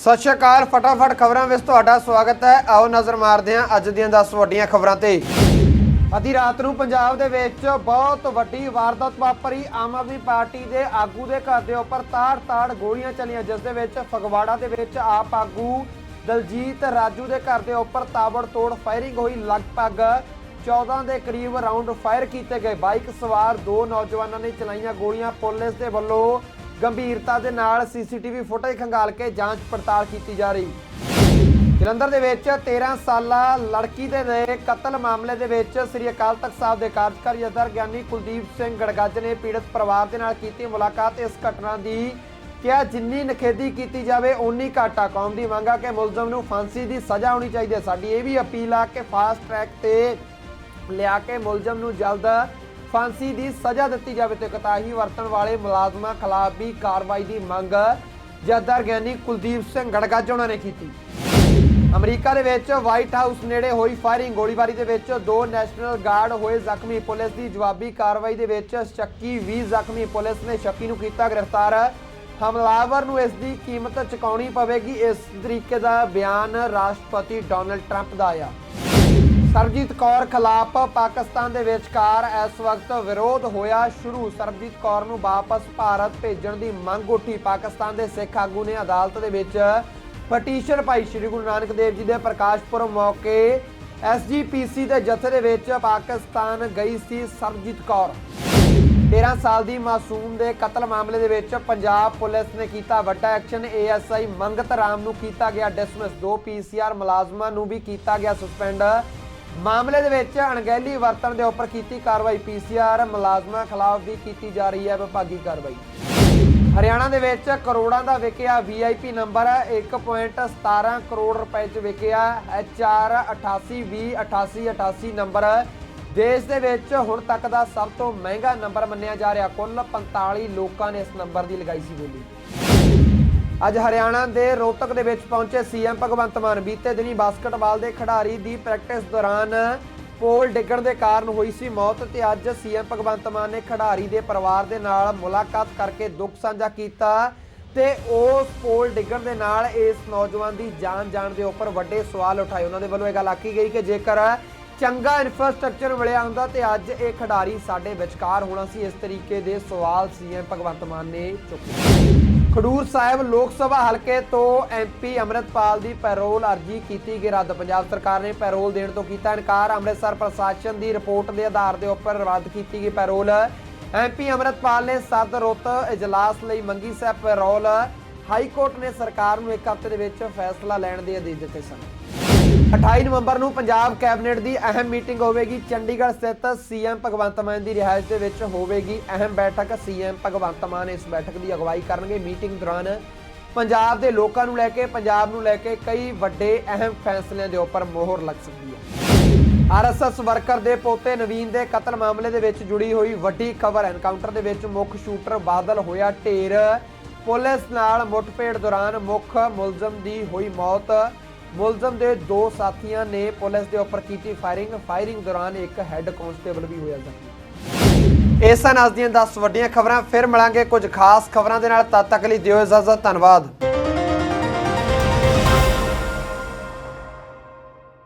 ਸਤਿ ਸ਼੍ਰੀ ਅਕਾਲ, ਫਟਾਫਟ ਖਬਰਾਂ ਵਿੱਚ ਤੁਹਾਡਾ ਸਵਾਗਤ ਹੈ। ਆਓ ਨਜ਼ਰ ਮਾਰਦੇ ਹਾਂ ਅੱਜ ਦੀਆਂ 10 ਵੱਡੀਆਂ ਖਬਰਾਂ ਤੇ। ਅੱਧੀ ਰਾਤ ਨੂੰ ਪੰਜਾਬ ਦੇ ਵਿੱਚ ਬਹੁਤ ਵੱਡੀ ਵਾਰਦਾਤ ਵਾਪਰੀ। ਆਮ ਆਦਮੀ ਪਾਰਟੀ ਦੇ ਆਗੂ ਦੇ ਘਰ ਦੇ ਉੱਪਰ ਤਾੜ-ਤਾੜ ਗੋਲੀਆਂ ਚੱਲੀਆਂ, ਜਿਸ ਦੇ ਵਿੱਚ ਫਗਵਾੜਾ ਦੇ ਵਿੱਚ ਆਪ ਆਗੂ ਦਲਜੀਤ ਰਾਜੂ ਦੇ ਘਰ ਦੇ ਉੱਪਰ ਤਾਬੜ ਤੋੜ ਫਾਇਰਿੰਗ ਹੋਈ। ਲਗਭਗ 14 ਦੇ ਕਰੀਬ ਰਾਉਂਡ ਫਾਇਰ ਕੀਤੇ ਗਏ। ਬਾਈਕ ਸਵਾਰ ਦੋ ਨੌਜਵਾਨਾਂ ਨੇ ਚਲਾਈਆਂ ਗੋਲੀਆਂ। ਪੁਲਿਸ ਦੇ ਵੱਲੋਂ ਗੰਭੀਰਤਾ ਦੇ ਨਾਲ ਸੀਸੀਟੀਵੀ ਫੁਟੇਜ ਖੰਗਾਲ ਕੇ ਜਾਂਚ ਪੜਤਾਲ ਕੀਤੀ ਜਾ ਰਹੀ। ਜਲੰਧਰ ਦੇ ਵਿੱਚ 13 ਸਾਲਾ ਲੜਕੀ ਦੇ ਨੇ ਕਤਲ ਮਾਮਲੇ ਦੇ ਵਿੱਚ ਸ੍ਰੀ ਅਕਾਲ ਤਖਤ ਸਾਹਿਬ ਦੇ ਕਾਰਜਕਾਰੀ ਅਧਰ ਗਿਆਨੀ ਕੁਲਦੀਪ ਸਿੰਘ ਗੜਗੱਜ ਨੇ ਪੀੜਤ ਪਰਿਵਾਰ ਦੇ ਨਾਲ ਕੀਤੀ ਮੁਲਾਕਾਤ। ਇਸ ਘਟਨਾ ਦੀ ਕਿਹਾ, ਜਿੰਨੀ ਨਖੇਦੀ ਕੀਤੀ ਜਾਵੇ, ਓਨੀ ਘਾਟਾ ਕੌਮ ਦੀ ਮੰਗ ਆ ਕਿ ਮੁਲਜ਼ਮ ਨੂੰ ਫਾਂਸੀ ਦੀ ਸਜ਼ਾ ਹੋਣੀ ਚਾਹੀਦੀ ਹੈ। ਸਾਡੀ ਇਹ ਵੀ ਅਪੀਲ ਆ ਕਿ ਫਾਸਟ ਟਰੈਕ ਤੇ ਲਿਆ ਕੇ ਮੁਲਜ਼ਮ ਨੂੰ ਜਲਦ ਫਾਂਸੀ ਦੀ ਸਜ਼ਾ ਦਿੱਤੀ ਜਾਵੇ ਤੇ ਕਤਾਹੀ ਵਰਤਣ ਵਾਲੇ ਮੁਲਾਜ਼ਮਾਂ ਖਿਲਾਫ ਵੀ ਕਾਰਵਾਈ ਦੀ ਮੰਗ ਜੱਦਰ ਗਿਆਨੀ ਕੁਲਦੀਪ ਸਿੰਘ ਗੜਗਾਜ ਉਹਨਾਂ ਨੇ ਕੀਤੀ। ਅਮਰੀਕਾ ਦੇ ਵਿੱਚ ਵਾਈਟ ਹਾਊਸ ਨੇੜੇ ਹੋਈ ਫਾਇਰਿੰਗ। ਗੋਲੀਬਾਰੀ ਦੇ ਵਿੱਚ ਦੋ ਨੈਸ਼ਨਲ ਗਾਰਡ ਹੋਏ ਜ਼ਖਮੀ। ਪੁਲਿਸ ਦੀ ਜਵਾਬੀ ਕਾਰਵਾਈ ਦੇ ਵਿੱਚ ਸ਼ੱਕੀ 20 ਜ਼ਖਮੀ। ਪੁਲਿਸ ਨੇ ਸ਼ੱਕੀ ਨੂੰ ਕੀਤਾ ਗ੍ਰਿਫਤਾਰ। ਹਮਲਾਵਰ ਨੂੰ ਇਸ ਦੀ ਕੀਮਤ ਚੁਕਾਉਣੀ ਪਵੇਗੀ। ਇਸ ਤਰੀਕੇ ਦਾ ਬਿਆਨ ਰਾਸ਼ਟਰਪਤੀ ਡੋਨਲਡ ਟਰੰਪ ਦਾ ਆਇਆ। ਸਰਬਜੀਤ ਕੌਰ ਖਿਲਾਫ ਪਾਕਿਸਤਾਨ ਦੇ ਵਿਚਕਾਰ ਇਸ ਵਕਤ ਵਿਰੋਧ ਹੋਇਆ ਸ਼ੁਰੂ। ਸਰਬਜੀਤ ਕੌਰ ਨੂੰ ਵਾਪਸ ਭਾਰਤ ਭੇਜਣ ਦੀ ਮੰਗ ਉੱਠੀ। ਪਾਕਿਸਤਾਨ ਦੇ ਸਿੱਖ ਆਗੂ ਨੇ ਅਦਾਲਤ ਦੇ ਵਿੱਚ ਪਟੀਸ਼ਨ ਪਾਈ। ਸ਼੍ਰੀ ਗੁਰੂ ਨਾਨਕ ਦੇਵ ਜੀ ਦੇ ਪ੍ਰਕਾਸ਼ ਪੁਰਬ ਮੌਕੇ ਐਸਜੀਪੀਸੀ ਦੇ ਜਥੇ ਦੇ ਵਿੱਚ ਪਾਕਿਸਤਾਨ ਗਈ ਸੀ ਸਰਬਜੀਤ ਕੌਰ। 13 ਸਾਲ ਦੀ ਮਾਸੂਮ ਦੇ ਕਤਲ ਮਾਮਲੇ ਦੇ ਵਿੱਚ ਪੰਜਾਬ ਪੁਲਿਸ ਨੇ ਕੀਤਾ ਵੱਡਾ ਐਕਸ਼ਨ। ਏਐਸਆਈ ਮੰਗਤ ਰਾਮ ਨੂੰ ਕੀਤਾ ਗਿਆ ਡਿਸਮਿਸ। ਦੋ ਪੀਸੀਆਰ ਮੁਲਾਜ਼ਮਾਂ ਨੂੰ ਵੀ ਕੀਤਾ ਗਿਆ ਸਸਪੈਂਡ। ਮਾਮਲੇ ਦੇ ਵਿੱਚ ਅਣਗਹਿਲੀ ਵਰਤਣ ਦੇ ਉੱਪਰ ਕੀਤੀ ਕਾਰਵਾਈ ਪੀਸੀਆਰ ਮੁਲਾਜ਼ਮਾਂ ਖਿਲਾਫ ਵੀ ਕੀਤੀ ਜਾ ਰਹੀ ਹੈ ਵਿਭਾਗੀ ਕਾਰਵਾਈ। ਹਰਿਆਣਾ ਦੇ ਵਿੱਚ ਕਰੋੜਾਂ ਦਾ ਵਿਕਿਆ ਵੀਆਈਪੀ ਨੰਬਰ 1.17 ਕਰੋੜ ਰੁਪਏ ਚ ਵਿਕਿਆ HR 88208888 ਨੰਬਰ। ਦੇਸ਼ ਦੇ ਵਿੱਚ ਹੁਣ ਤੱਕ ਦਾ ਸਭ ਤੋਂ ਮਹਿੰਗਾ ਨੰਬਰ ਮੰਨਿਆ ਜਾ ਰਿਹਾ, ਕੁੱਲ 45 ਲੋਕਾਂ ਨੇ ਇਸ ਨੰਬਰ ਦੀ ਲਗਾਈ ਸੀ ਬੋਲੀ। ਅੱਜ ਹਰਿਆਣਾ ਦੇ ਰੋਹਤਕ ਦੇ ਵਿੱਚ ਪਹੁੰਚੇ ਸੀਐਮ ਭਗਵੰਤ ਮਾਨ। ਬੀਤੇ ਦਿਨੀ ਬਾਸਕਟਬਾਲ ਦੇ ਖਿਡਾਰੀ ਦੀ ਪ੍ਰੈਕਟਿਸ ਦੌਰਾਨ ਪੋਲ ਡਿੱਗਣ ਦੇ ਕਾਰਨ ਹੋਈ ਸੀ ਮੌਤ ਤੇ ਅੱਜ ਸੀਐਮ ਭਗਵੰਤ ਮਾਨ ਨੇ ਖਿਡਾਰੀ ਦੇ ਪਰਿਵਾਰ ਦੇ ਨਾਲ ਮੁਲਾਕਾਤ ਕਰਕੇ ਦੁੱਖ ਸਾਂਝਾ ਕੀਤਾ ਤੇ ਉਸ ਪੋਲ ਡਿੱਗਣ ਦੇ ਨਾਲ ਇਸ ਨੌਜਵਾਨ ਦੀ ਜਾਨ ਜਾਣ ਦੇ ਉੱਪਰ ਵੱਡੇ ਸਵਾਲ ਉਠਾਏ। ਉਹਨਾਂ ਦੇ ਵੱਲੋਂ ਇਹ ਗੱਲ ਆਖੀ ਗਈ ਕਿ ਜੇਕਰ ਚੰਗਾ ਇਨਫਰਾਸਟ੍ਰਕਚਰ ਮਿਲਿਆ ਹੁੰਦਾ ਤੇ ਅੱਜ ਇਹ ਖਿਡਾਰੀ ਸਾਡੇ ਵਿਚਕਾਰ ਹੋਣਾ ਸੀ, ਇਸ ਤਰੀਕੇ ਦੇ ਸਵਾਲ ਸੀਐਮ ਭਗਵੰਤ ਮਾਨ ਨੇ ਚੁੱਕੇ। ਖਡੂਰ ਸਾਹਿਬ ਲੋਕ ਸਭਾ ਹਲਕੇ ਤੋਂ ਐਮਪੀ ਅਮਰਿਤਪਾਲ ਦੀ ਪੈਰੋਲ ਅਰਜੀ ਕੀਤੀ ਗਈ, ਰੱਦ। ਪੰਜਾਬ ਸਰਕਾਰ ਨੇ ਪੈਰੋਲ ਦੇਣ ਤੋਂ ਕੀਤਾ ਇਨਕਾਰ। ਅੰਮ੍ਰਿਤਸਰ ਪ੍ਰਸ਼ਾਸਨ ਦੀ ਰਿਪੋਰਟ ਦੇ ਆਧਾਰ ਦੇ ਉੱਪਰ ਰੱਦ ਕੀਤੀ ਗਈ ਪੈਰੋਲ। ਐਮਪੀ ਅਮਰਿਤਪਾਲ ਨੇ ਸੱਤ ਰੁੱਤ ਇਜਲਾਸ ਲਈ ਮੰਗੀ ਸੈ ਪੈਰੋਲ ਹਾਈ ਕੋਰਟ ਨੇ ਸਰਕਾਰ ਨੂੰ ਇੱਕ ਹਫ਼ਤੇ ਦੇ ਵਿੱਚ ਫੈਸਲਾ ਲੈਣ ਦੇ ਆਦੇਸ਼ ਦਿੱਤੇ ਸਨ। 28 ਨਵੰਬਰ ਨੂੰ ਪੰਜਾਬ ਕੈਬਨਿਟ ਦੀ ਅਹਿਮ ਮੀਟਿੰਗ ਹੋਵੇਗੀ। ਚੰਡੀਗੜ੍ਹ ਸਥਿਤ ਸੀਐਮ ਭਗਵੰਤ ਮਾਨ ਦੀ ਰਿਹਾਇਸ਼ ਦੇ ਵਿੱਚ ਹੋਵੇਗੀ ਅਹਿਮ ਬੈਠਕ। ਸੀਐਮ ਭਗਵੰਤ ਮਾਨ ਇਸ ਬੈਠਕ ਦੀ ਅਗਵਾਈ ਕਰਨਗੇ। ਮੀਟਿੰਗ ਦੌਰਾਨ ਪੰਜਾਬ ਦੇ ਲੋਕਾਂ ਨੂੰ ਲੈ ਕੇ, ਪੰਜਾਬ ਨੂੰ ਲੈ ਕੇ ਕਈ ਵੱਡੇ ਅਹਿਮ ਫੈਸਲਿਆਂ ਦੇ ਉੱਪਰ ਮੋਹਰ ਲੱਗ ਸਕਦੀ ਹੈ। ਆਰਐਸਐਸ ਵਰਕਰ ਦੇ ਪੋਤੇ ਨਵੀਨ ਦੇ ਕਤਲ ਮਾਮਲੇ ਦੇ ਵਿੱਚ ਜੁੜੀ ਹੋਈ ਵੱਡੀ ਖਬਰ। ਐਨਕਾਊਂਟਰ ਦੇ ਵਿੱਚ ਮੁੱਖ ਸ਼ੂਟਰ ਬਾਦਲ ਹੋਇਆ ਢੇਰ। ਪੁਲਿਸ ਨਾਲ ਮੁੱਠਭੇੜ ਦੌਰਾਨ ਮੁੱਖ ਮੁਲਜ਼ਮ ਦੀ ਹੋਈ ਮੌਤ। ਮੁਲਜ਼ਮ ਦੇ ਦੋ ਸਾਥੀਆਂ ਨੇ ਪੁਲਿਸ ਦੇ ਉੱਪਰ ਕੀਤੀ ਫਾਇਰਿੰਗ। ਫਾਇਰਿੰਗ ਦੌਰਾਨ ਇੱਕ ਹੈੱਡ ਕਾਂਸਟੇਬਲ ਵੀ ਹੋਇਆ ਜ਼ਖਮੀ। ਇਹ ਸਨ ਅੱਜ ਦੀਆਂ 10 ਵੱਡੀਆਂ ਖਬਰਾਂ, ਫਿਰ ਮਿਲਾਂਗੇ ਕੁਝ ਖਾਸ ਖਬਰਾਂ ਦੇ ਨਾਲ। ਤਦ ਤੱਕ ਲਈ ਦਿਓ ਇਜਾਜ਼ਤ, ਧੰਨਵਾਦ।